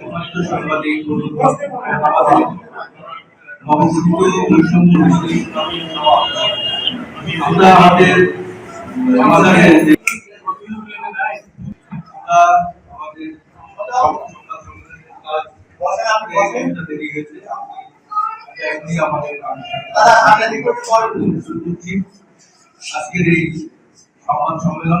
সম্মানিত সাংবাদিক আমাদের বৈষম্য আমরা আমাদের আমাদের। আজকের এই সংবাদ সম্মেলন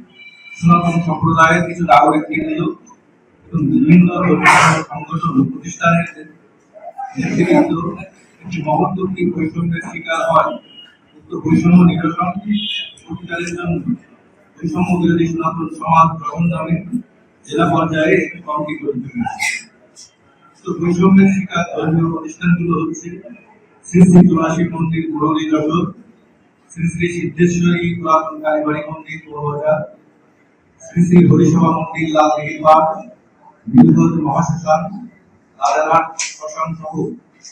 সনাতন সম্প্রদায়ের কিছু নাগরিক কেন্দ্র এবং বিভিন্ন সংগঠন প্রতিষ্ঠানের নেতৃবৃন্দ একটি বৈষম্যের শিকার হয় উক্ত বৈষম্য নিরসন প্রতিকারের জন্য বৈষম্য বিরোধী সনাতন সমাজ গ্রহণ নামে জেলা পর্যায়ে একটি কমিটি তো বৈষম্যের শিকার ধর্মীয় প্রতিষ্ঠানগুলো হচ্ছে শ্রী শ্রী তুলাসী মন্দির মুরলী যশোর শ্রী শ্রী সিদ্ধেশ্বরী পুরাতন কালীবাড়ি মন্দির, বড়বাজার শ্রী শ্রী হরিসভা মন্দির নীলগঞ্জ মহাশ্মশান রাজারহাট শ্মশান সহ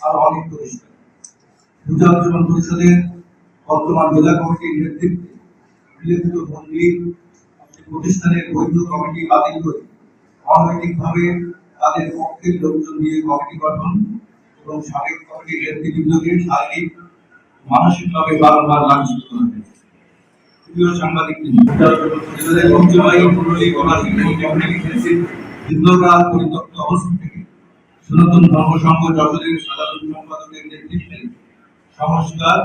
আরও অনেক প্রতিষ্ঠান পূজা পরিষদের বর্তমান জেলা কমিটির নেতৃত্বে মন্দির প্রতিষ্ঠানের বৈধ কমিটি বাতিল করে অনৈতিকভাবে তাদের পক্ষের লোকজন দিয়ে কমিটি গঠন এবং সাবেক কমিটির নেতৃবৃন্দকে শারীরিক, মানসিকভাবে বারংবার লাঞ্ছিত করা হয়েছে প্রিয় সাংবাদিক ঐতিহ্যবাহী পুরলী থেকে সনাতন ধর্ম সংঘ, যশোরের নেতৃত্বে সংস্কার,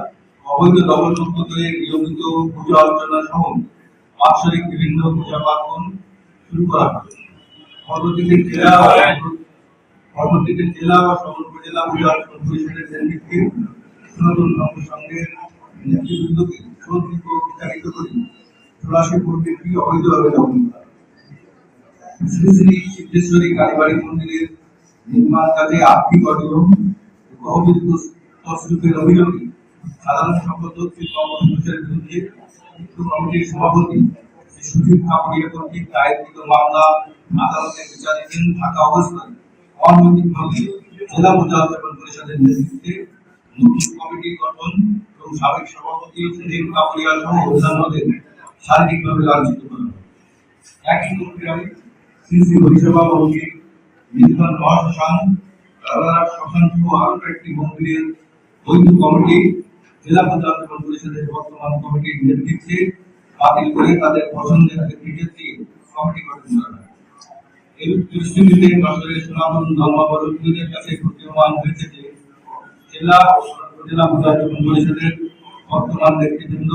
অবৈধ দখল নিয়মিত পূজা অর্চনা সহ বাৎসরিক বিভিন্ন পূজা পার্বণ শুরু করা হয়। পরবর্তীতে জেলা জেলা ও সদর সনাতন ধর্ম সংঘের নেতৃবৃন্দকে ও বিচারিত করে তুলাসী মন্দিরটি অবৈধভাবে দখল করা? শ্রী শ্রী সিদ্ধেশ্বরী কালীবাড়ি মন্দিরের নির্মাণ কাজে আর্থিক অনিয়ম তহবিল তসরুপের অভিযোগে সাধারণ সম্পাদক শ্রী কমল ঘোষের বিরুদ্ধে কমিটির সভাপতি শ্রী সুজিত কাপড়িয়া কর্তৃক দায়েরকৃত মামলা আদালতে বিচারাধীন থাকা অবস্থায় অনৈতিকভাবে জেলা পূজা পরিষদের নেতৃত্বে নতুন কমিটি গঠন এবং সাবেক সভাপতি সুজিত কাপড়িয়া সহ অন্যান্যদের শারীরিকভাবে লাঞ্ছিত করা। একই প্রক্রিয়ায় শ্রী হরিসভা মন্দির নীলকণ্ঠ মহাশ্মশান রাজারহাট শ্মশান সহ আরও কয়েকটি মন্দিরের বৈধ কমিটি, জেলা পঞ্চায়েত পরিষদের বর্তমান কমিটির নেতৃত্বে বাতিল করে তাদের পছন্দের নেতৃত্বে দিয়ে কমিটি গঠন করা হয় এই পরিস্থিতিতে যশোরের সনাতন ধর্মাবলম্বীদের কাছে প্রতীয়মান হয়েছে যে, জেলা ও উপজেলা পরিষদের বর্তমান নেতৃবৃন্দ,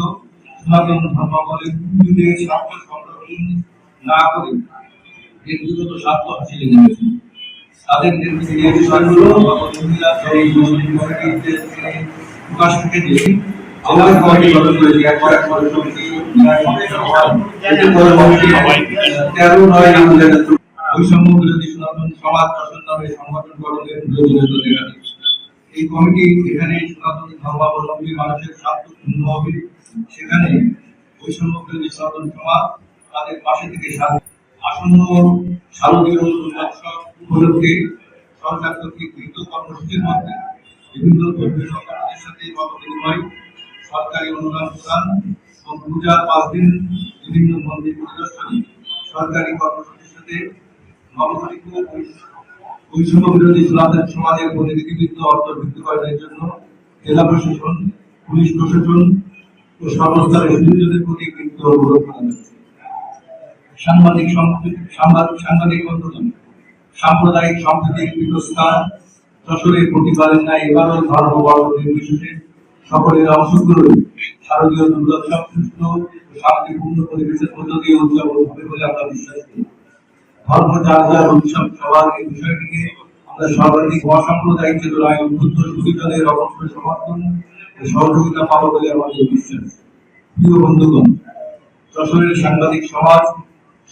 সনাতন ধর্মাবলম্বীদের স্বার্থ সংরক্ষণ না করে ব্যক্তিগত স্বার্থ হাসিলে নেমেছে। তাদের নেতৃত্বে জেলা তেরো নয় সনাতন সমাজ শাসন নামে সংগঠন গঠনের প্রয়োজনীয়তা দেখা এই কমিটি যেখানে সনাতন ধর্মাবলম্বী মানুষের স্বার্থ পূর্ণ হবে। সেখানে সনাতন সমাজ তাদের পাশে থেকে আসন্ন শারদীয় উপলক্ষে সরকার কর্তৃক গৃহীত কর্মসূচির বিভিন্ন ধর্মীয় সংগঠনের সাথে মত বিনিময় সরকারি অনুদান প্রদান এবং পূজার পাঁচ দিন বিভিন্ন মন্দির সরকারি কর্মসূচির সাথে নবগঠিত সমাজের প্রতিনিধিবৃন্দ অন্তর্ভুক্তিকরণের জন্য জেলা প্রশাসন, পুলিশ প্রশাসন ও সর্বস্তরের সুযোগের প্রতি অনুরোধ করা যাচ্ছে সাংবাদিক সাংবাদিক সাংবাদিক সাম্প্রদায়িক সম্প্রীতির পীঠস্থান যশোরের প্রতিবাদের ন্যায় এবারও ধর্ম বর্ণ নির্বিশেষে সকলের অংশগ্রহণ, শারদীয় শান্তিপূর্ণ পরিবেশের মধ্য দিয়ে উদযাপন হবে বলে আমরা বিশ্বাস করি। ধর্ম যার উৎসব এই বিষয়টিকে আমরা সর্বাধিক অসাম্প্রদায়িক চেতনায় উদ্বুদ্ধ সুবিধাদের অবশ্যই সমর্থন সহযোগিতা পাবো বলে আমাদের বিশ্বাস। প্রিয় বন্ধুগণ, যশোরের সাংবাদিক সমাজ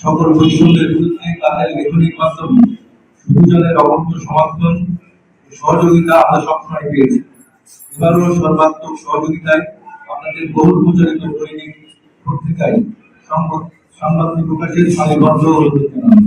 সকল বৈষম্যের বিরুদ্ধে তাদের লেখনির মাধ্যমে সুজনের অবন্ত সমর্থন সহযোগিতা আমরা সবসময় পেয়েছি। এবারও সর্বাত্মক সহযোগিতায় আপনাদের বহুল প্রচারিত দৈনিক পত্রিকায় সংবাদ প্রকাশের সারিবদ্ধ অনুরোধ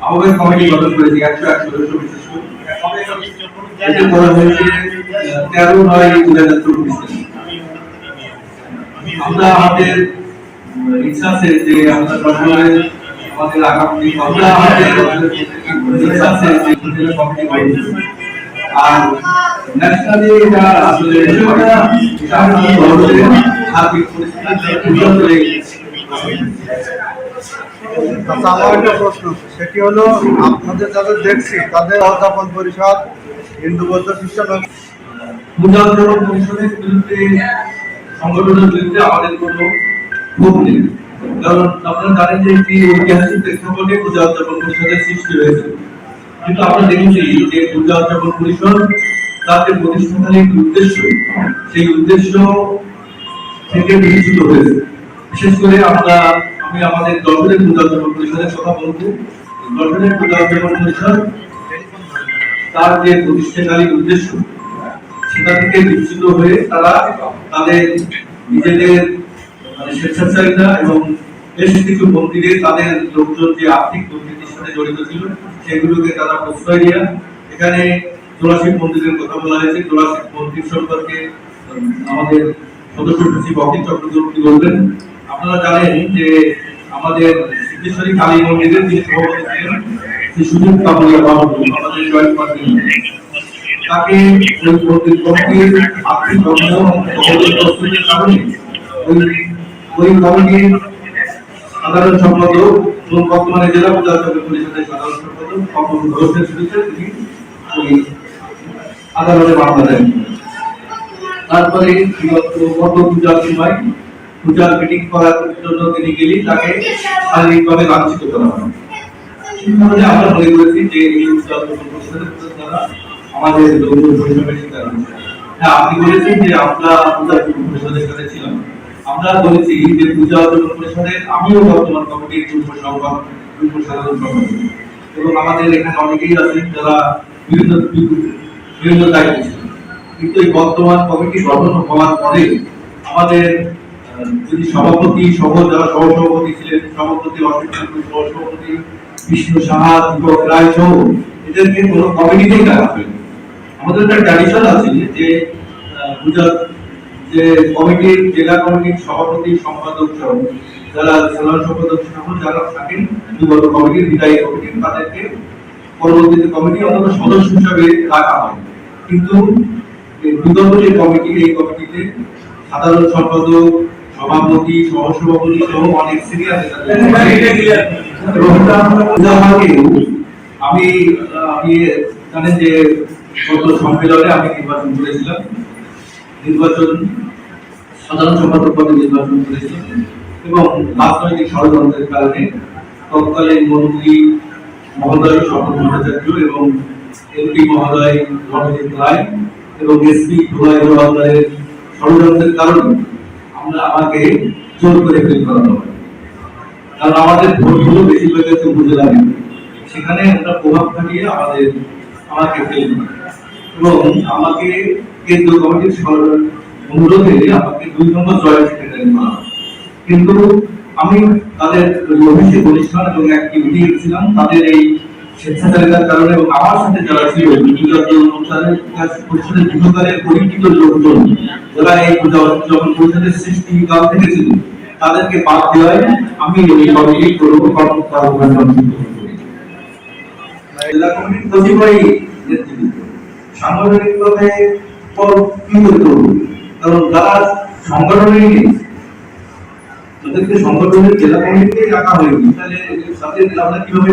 আহ্বায়ক কমিটি গঠন করেছি একশো এক সদস্য বিশিষ্ট এটা করা হয়েছে তেরো নয় দু হাজার চব্বিশ আমরা আমাদের ইচ্ছা আছে যে আমাদের আগামী আমরা আমাদের ইচ্ছা আছে যে। আর ন্যাশনালি এটা আসলে এটা আমাদের পরিস্থিতি। আচ্ছা আমার একটা প্রশ্ন, সেটি হলো আপনাদের যাদের দেখছি তাদের অধ্যাপন পরিষদ হিন্দু বৌদ্ধ খ্রিস্টান সংগঠনের বিরুদ্ধে কারণ আপনারা জানেন যে একটি ঐতিহাসিক প্রেক্ষাপটে পূজা উদযাপন পরিষদের সৃষ্টি হয়েছে। কিন্তু আমরা দেখেছি যে পূজা উদযাপন পরিষদ প্রতিষ্ঠানের উদ্দেশ্য, সেই উদ্দেশ্য থেকে বিচ্যুত হয়েছে। বিশেষ করে আমরা আমি আমাদের দর্শনের পূজা উদযাপন পরিষদের বলব। দর্শনের পূজা উদযাপন পরিষদ তার যে প্রতিষ্ঠাকালীন উদ্দেশ্য, সেটা থেকে বিচ্যুত হয়ে তারা তাদের নিজেদের মানে স্বেচ্ছাচারিতা এবং বেশ কিছু মন্দিরে তাদের লোকজন যে আর্থিক দুর্নীতির সাথে জড়িত ছিল, সেগুলোকে তারা প্রশ্রয় দেওয়া এখানে জোড়াশিব মন্দিরের কথা বলা হয়েছে। জোড়াশিব মন্দির সম্পর্কে আমাদের সদস্য সচিব অখিল চক্রবর্তী বলবেন আপনারা জানেন যে আমাদের সিদ্ধেশ্বরী কালী মন্দিরের যে সভাপতি ছিলেন শ্রী বাবু আমাদের তাকে ওই কমিটির আর্থিক প্রস্তুতির কারণে ওই ওই কমিটির সাধারণ সম্পাদক এবং বর্তমানে জেলা পরিষদের সাধারণ সম্পাদক তিনি ওই আদালতে মামলা দেন। তারপরে গত পূজার সময় পূজার মিটিং করার জন্য তিনি গেলেই তাকে শারীরিকভাবে লাঞ্ছিত করা হয়। আমরা মনে করেছি যে এই দ্বারা আমাদের হ্যাঁ আপনি বলেছেন যে আমরা পূজা ছিলাম। আমরা বলেছি যে পূজা আমিও বর্তমান কমিটির সাধারণ এবং আমাদের এখানে অনেকেই আছেন যারা বিভিন্ন বিভিন্ন দায়িত্বে ছিলেন। কিন্তু এই বর্তমান কমিটি গঠন হওয়ার পরে আমাদের যদি সভাপতি, সহ যারা সহসভাপতি ছিলেন, সভাপতি অশোক সহসভাপতি বিষ্ণু সাহা, দীপক রায় সহ এদেরকে কোনো কমিটিতেই রাখা হয়নি আমাদের একটা ট্র্যাডিশন আছে যে যে কমিটির জেলা কমিটির সভাপতি সম্পাদক সহ, যারা সাধারণ সম্পাদক সহ যারা থাকেন বিগত কমিটির বিদায়ী কমিটির তাদেরকে পরবর্তীতে কমিটি অন্তত সদস্য হিসাবে রাখা হয়। কিন্তু বিগত যে কমিটি এই কমিটিতে সাধারণ সম্পাদক সভাপতি, সহসভাপতি সহ অনেক সিনিয়র আমি আমি জানেন যে গত সম্মেলনে আমি নির্বাচন করেছিলাম। নির্বাচন, সাধারণ সম্পাদক পদে নির্বাচন করেছিলাম। এবং রাজনৈতিক ষড়যন্ত্রের কারণে তৎকালীন মন্ত্রী মহোদয় স্বপন ভট্টাচার্য এবং এমপি মহোদয় রণজিৎ রায় এবং এসপি ধোলাই ষড়যন্ত্রের কারণে আমাকে জোর করে ফেল করানো কারণ আমাদের ভোটগুলো বেশিরভাগ হচ্ছে উপজেলায় সেখানে একটা প্রভাব খাটিয়ে আমাদের, আমাকে ফেল। এবং আমাকে কেন্দ্রীয় কমিটির অনুরোধে আমাকে দুই নম্বর জয়েন্ট সেক্রেটারি করা। কিন্তু আমি তাদের অফিসে প্রতিষ্ঠান এবং অ্যাক্টিভিটি ছিলাম তাদের এই স্বেচ্ছাচারিতার কারণে আমার সাথে যারা ছিল বিগত অনুষ্ঠানের পরিষদের দীর্ঘকালের পরিচিত লোকজন, যারা এই যখন পরিষদের সৃষ্টি কাল থেকে ছিল তাদেরকে বাদ দেওয়ায় আমি এই কমিটি করব জেলা কমিটির নেতৃত্ব সাংগঠনিকভাবে কি করতে? কারণ যারা সংগঠনে নেই, তাদেরকে সংগঠনের জেলা কমিটিতে রাখা হয়নি। তাহলে তাদের আমরা কীভাবে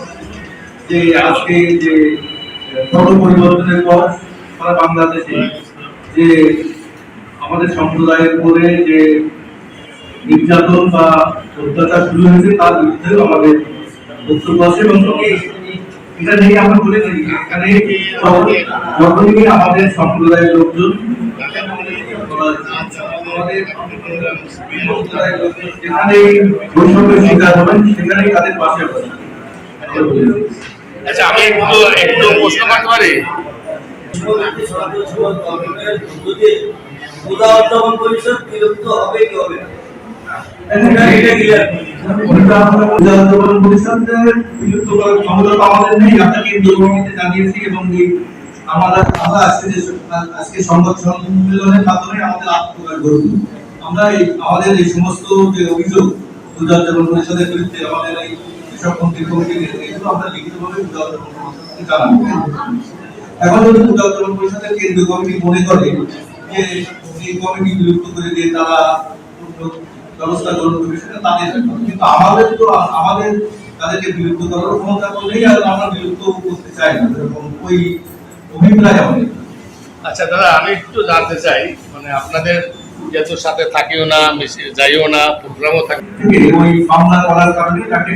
যে আজকে যে পট পরিবর্তনের পর সারা বাংলাদেশে যে আমাদের সম্প্রদায়ের উপরে যে নির্যাতন বা অত্যাচার শুরু হয়েছে, তার বিরুদ্ধেও আমাদের বক্তব্য আছে এবং এটা নিয়ে আমরা বলে থাকি এখানে যখনই আমাদের সম্প্রদায়ের লোকজন যেখানে বৈষম্যের শিকার হবেন, সেখানেই তাদের পাশে হবে আচ্ছা আমি একটু একটু প্রশ্ন করতে পারি? আমরা আমাদের এই সমস্ত অভিযোগ পরিষদের বিরুদ্ধে আমাদের এই কৃষক মন্ত্রী কমিটি এগুলো আমরা লিখিতভাবে উদযাপন জানাব। এখন যদি উদযাপন পরিষদের কেন্দ্রীয় কমিটি মনে করে যে এই কমিটি বিলুপ্ত করে দিয়ে তারা ব্যবস্থা গ্রহণ করবে সেটা তাদের কিন্তু আমাদের তো আমাদের তাদেরকে বিলুপ্ত করার ক্ষমতা তো নেই আর আমরা বিলুপ্ত করতে চাই না এরকম ওই অভিপ্রায় আমাদের। আচ্ছা দাদা আমি একটু জানতে চাই মানে আপনাদের যেহেতু সাথে থাকিও না যাইও না প্রোগ্রামও থাকে ওই মামলা করার কারণে তাকে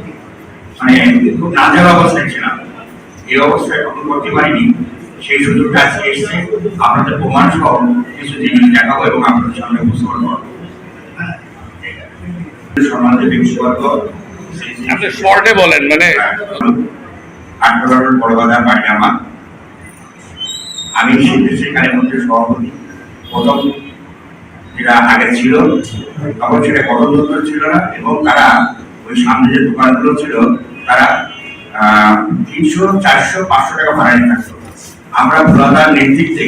মানে খুব নাজের অবস্থায় ছিলাম এই অবস্থায় তখন করতে পারিনি। সেই সুযোগটা আজকে এসছে। আপনাদের প্রমাণ সহ কিছু জিনিস দেখাবো এবং আপনাদের সামনে উপস্থাপন করব। আপনি শর্টে বলেন মানে আঠারোর বড় বাজার বাড়ি আমার আমি কালী মন্দিরের সভাপতি। প্রথম যেটা আগে ছিল তখন সেটা গণতন্ত্র ছিল না এবং তারা ওই সামনে যে দোকানগুলো ছিল তারা তিনশো, চারশো, পাঁচশো টাকা ভাড়া নিয়ে থাকতো। আমরা প্রধান নেতৃত্বে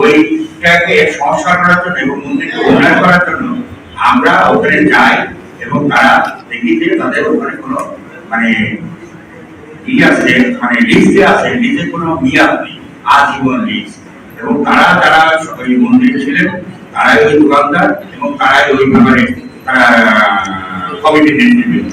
ওইটাকে সংস্কার করার জন্য এবং মন্দিরকে উন্নয়ন করার জন্য আমরা ওখানে যাই এবং তারা দেখি যে তাদের ওখানে কোনো মানে ই আছে মানে লিস্টে আছে লিস্টে কোনো মেয়াদ আজীবন লিস্ট এবং তারা, যারা ওই মন্দিরে ছিলেন, তারাই ওই দোকানদার এবং তারাই ওই ব্যাপারে তারা কমিটির নেতৃত্ব।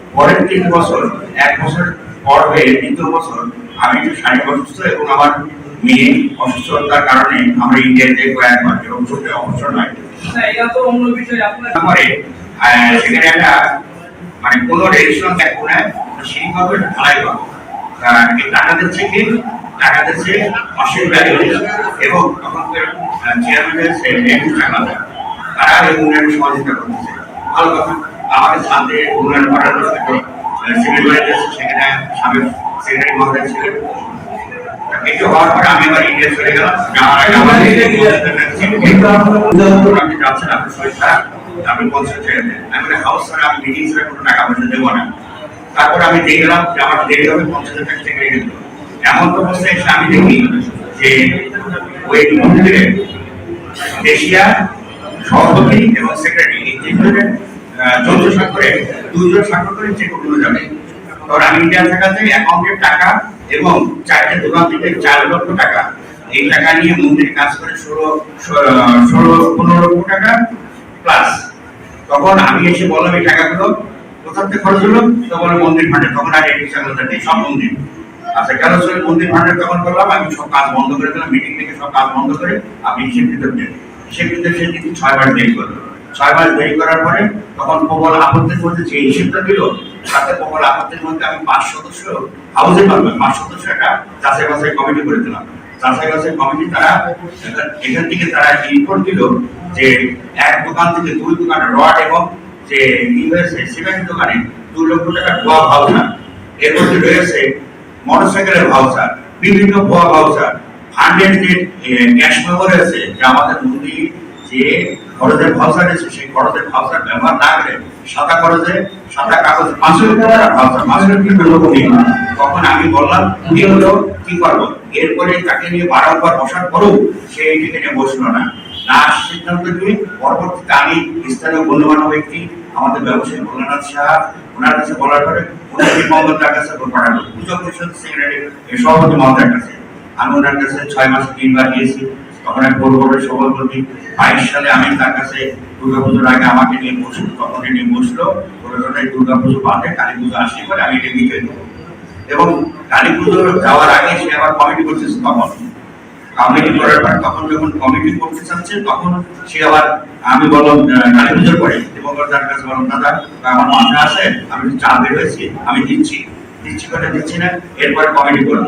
পরের তিন বছর এক বছর পর হয়ে দ্বিতীয় বছর আমি একটু শারীরিক অসুস্থ এবং আমার মেয়ে অসুস্থতার কারণে আমরা ইন্ডিয়াতে কয়েকবার এবং চোখে অবসর না এটা তো অন্য বিষয় আপনার তারপরে সেখানে একটা মানে কোনো রেজিস্ট্রেশন থাকব না সেইভাবে ঢালাই পাবো টাকা দিচ্ছে কি টাকা দিচ্ছে অসীম এবং তখন চেয়ারম্যানের টাকা তারা এই উন্নয়ন সহযোগিতা করতেছে। ভালো কথা। আমাদের সাথে উন্নয়ন করার সেক্রেটারি সেখানে সাবেক সেক্রেটারি আমি তারপর আমি দেখলাম আমার পঞ্চাশ থেকে এমন তো আমি দেখি যে, ওই মন্দিরে এশিয়া সভাপতি এবং সেক্রেটারি যৌথ স্বাক্ষরে স্বাক্ষর করে যাবে অ্যাকাউন্টের টাকা এবং চারটে দোকান থেকে চার লক্ষ টাকা, এই টাকা নিয়ে মন্দির কাজ করে ষোলো ষোলো পনেরো লক্ষ টাকা প্লাস তখন আমি এসে বললাম, এই টাকাগুলো কোথা থেকে খরচ হলো? তখন মন্দির ফান্ডে তখন এই নেই সব মন্দির। আচ্ছা কেন সে মন্দির ফান্ডে তখন করলাম, আমি সব কাজ বন্ধ করে দিলাম মিটিং থেকে সব কাজ বন্ধ করে আপনি হিসেব দিতে হিসেব সে কিন্তু ছয় মাস দেরি করল ছয় মাস দেরি করার পরে তখন প্রবল আপত্তির মধ্যে যে হিসেবটা দিল, তাতে প্রবল আপত্তির মধ্যে আমি পাঁচ সদস্য হাউসে পারবেন পাঁচ সদস্য একটা যাচাই বাছাই কমিটি করে দিলাম। কমিটি তারা এখান- থেকে তারা রিপোর্ট দিল যে এক দোকান থেকে দুই দোকানে রড এবং যে ই হয়েছে সিমেন্ট দোকানে দু লক্ষ টাকা ভুয়া ভাউচার এর মধ্যে রয়েছে মোটরসাইকেলের ভাউচার বিভিন্ন ভুয়া ভাউচার যে ক্যাশ মেমো রয়েছে যে আমাদের মন্দির যে খরচের ভাউচার আছে সেই খরচের ভাউচার ব্যবহার না করে সাদা খরচে, সাদা কাগজ পাঁচশো টাকা ভাউচার পাঁচশো টাকা তখন আমি বললাম এগুলো কি করব? এরপরে তাকে নিয়ে বারবার বসার পরেও সে এটিকে নিয়ে বসল না। না সিদ্ধান্ত নিয়ে পরবর্তীতে আমি স্থানীয় গণ্যমান্য ব্যক্তি, আমাদের ব্যবসায়ী ভোলানাথ সাহা, ওনার কাছে বলার পরে উনি মহম্মদার কাছে পাঠানো পুজো পরিষদ সেক্রেটারি সভাপতি মহোদয়ের কাছে। আমি ওনার কাছে ছয় মাস তিনবার গিয়েছি। তখন এক বড় বড় সভাপতি বাইশ সালে আমি তার কাছে দুর্গা পুজোর আগে আমাকে নিয়ে বসল তখন নিয়ে বসল ওরা দুর্গা পুজো বাদে কালী পুজো আসি করে আমি এটা বিক্রি দেবো। এবং কালী পুজো যাওয়ার আগে সে আবার কমিটি করছে তখন। কমিটি করার পর তখন যখন কমিটি করতে চাচ্ছে, তখন সে আবার আমি বললাম কালী পুজোর পরে এবং তার কাছে বললাম, দাদা, আমার মাথা আছে, আমি চা বের হয়েছি, আমি দিচ্ছি। দিচ্ছি কথা দিচ্ছি না, এরপরে কমিটি করব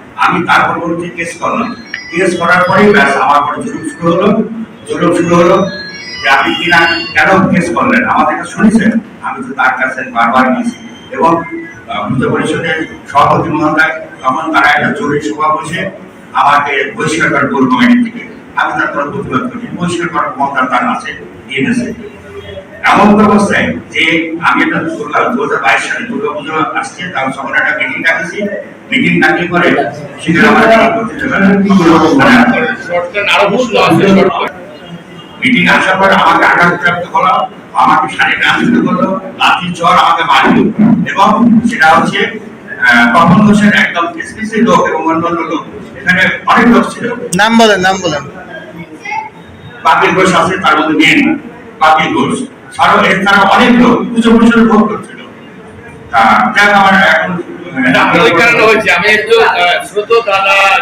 আমি তার পরবর্তী কেস করলাম? কেস করার পরেই ব্যাস আমার পরে জরুর শুরু হলো। জরুর শুরু হলো যে আপনি কিনা কেন কেস করলেন? আমাদের কাছে শুনেছেন আমি তো তার কাছে বারবার গেছি এবং আহ, পরিষদের সভাপতি মহোদয় তখন তারা একটা জরুরি সভা বসে আমাকে বহিষ্কার করার গোল কমিটি থেকে আমি তার পরে প্রতিবাদ করি বহিষ্কার করার ক্ষমতা তার আছে গেছে। এমন তো অবস্থায় যে আমি একটা দুর্গা দু হাজার বাইশ সালে দুর্গা পুজো আসছে তার তখন একটা মিটিং ডাকেছি। মিটিং ডাকলে পরে সেখানে আমার মিটিং আসার পর আমাকে আঘাতপ্রাপ্ত হলো আমাকে শারীরিক আঘাত করল লাঠি চর আমাকে মারলো। এবং সেটা হচ্ছে তপন ঘোষের একদম এসপিসি লোক এবং অন্যান্য লোক। এখানে অনেক লোক ছিল। নাম বলেন নাম বলেন। পাপিল ঘোষ আছে তার মধ্যে মেন ঘোষ আরও এছাড়া অনেক লোক পুজো পুজোর ভোগ করছিল। তা কেন আমার এখন আমি একটু শ্রোত দাদা